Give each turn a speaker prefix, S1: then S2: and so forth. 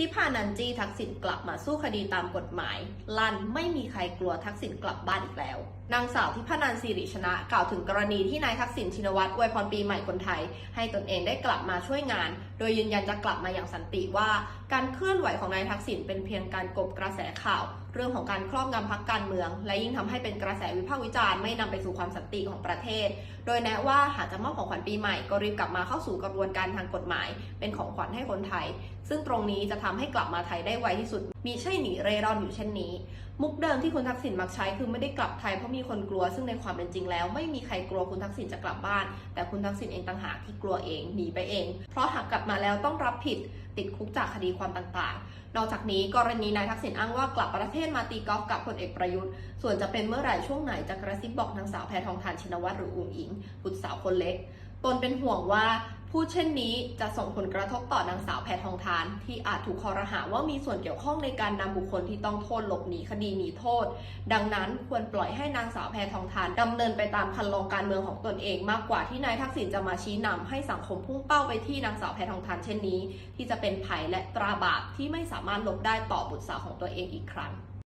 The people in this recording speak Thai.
S1: ที่พานันจีทักษิณกลับมาสู้คดีตามกฎหมาย ลั่นไม่มีใครกลัวทักษิณกลับบ้านอีกแล้ว นางสาวทิพนันสิริชนะ กล่าวถึงกรณีที่นายทักษิณชินวัตรอวยพรปีใหม่คนไทย ให้ตนเองได้กลับมาช่วยงาน โดยยืนยันจะกลับมาอย่างสันติว่า การเคลื่อนไหวของนายทักษิณเป็นเพียงการกบกระแสข่าว เรื่องของการครอบงำพักการเมือง และยิ่งทำให้เป็นกระแสวิพากษ์วิจารณ์ไม่นำไปสู่ความสันติของประเทศ โดยแนะว่าหากจะมอบของขวัญปีใหม่ก็รีบกลับมาเข้าสู่กระบวนการทางกฎหมาย เป็นของขวัญให้คนไทย ซึ่งตรงนี้จะททำให้กลับมาไทยได้ไวที่สุด มีใช่หนีเร่ร่อนอยู่เช่นนี้ มุกเดิมที่คุณทักษิณมักใช้คือไม่ได้กลับไทยเพราะมีคนกลัว ซึ่งในความเป็นจริงแล้ว ไม่มีใครกลัวคุณทักษิณจะกลับบ้าน แต่คุณทักษิณเองต่างหากที่กลัวเองหนีไปเอง เพราะหากกลับมาแล้วต้องรับผิดติดคุกจากคดีความต่างๆ นอกจากนี้กรณีนายทักษิณอ้างว่ากลับประเทศมาตีกอล์ฟกับพลเอกประยุทธ์ ส่วนจะเป็นเมื่อไหร่ช่วงไหนจะกระซิบบอกนางสาวแพทองทานชินวัตรหรืออุ๋งอิงบุตรสาวคนเล็ก ตนเป็นห่วงว่า พูดเช่นนี้จะส่งผลกระทบต่อนางสาวแพทองทาน ที่อาจถูกคอรหาว่ามีส่วนเกี่ยวข้องในการนำบุคคลที่ต้องโทษหลบหนีคดีหนีโทษ ดังนั้นควรปล่อยให้นางสาวแพทองทานดำเนินไปตามคันลองการเมืองของตนเอง มากกว่าที่นายทักษิณจะมาชี้นำให้สังคมพุ่งเป้าไปที่นางสาวแพทองทานเช่นนี้ ที่จะเป็นภัยและตราบาปที่ไม่สามารถหลบได้ต่อบุตรสาวของตัวเองอีกครั้ง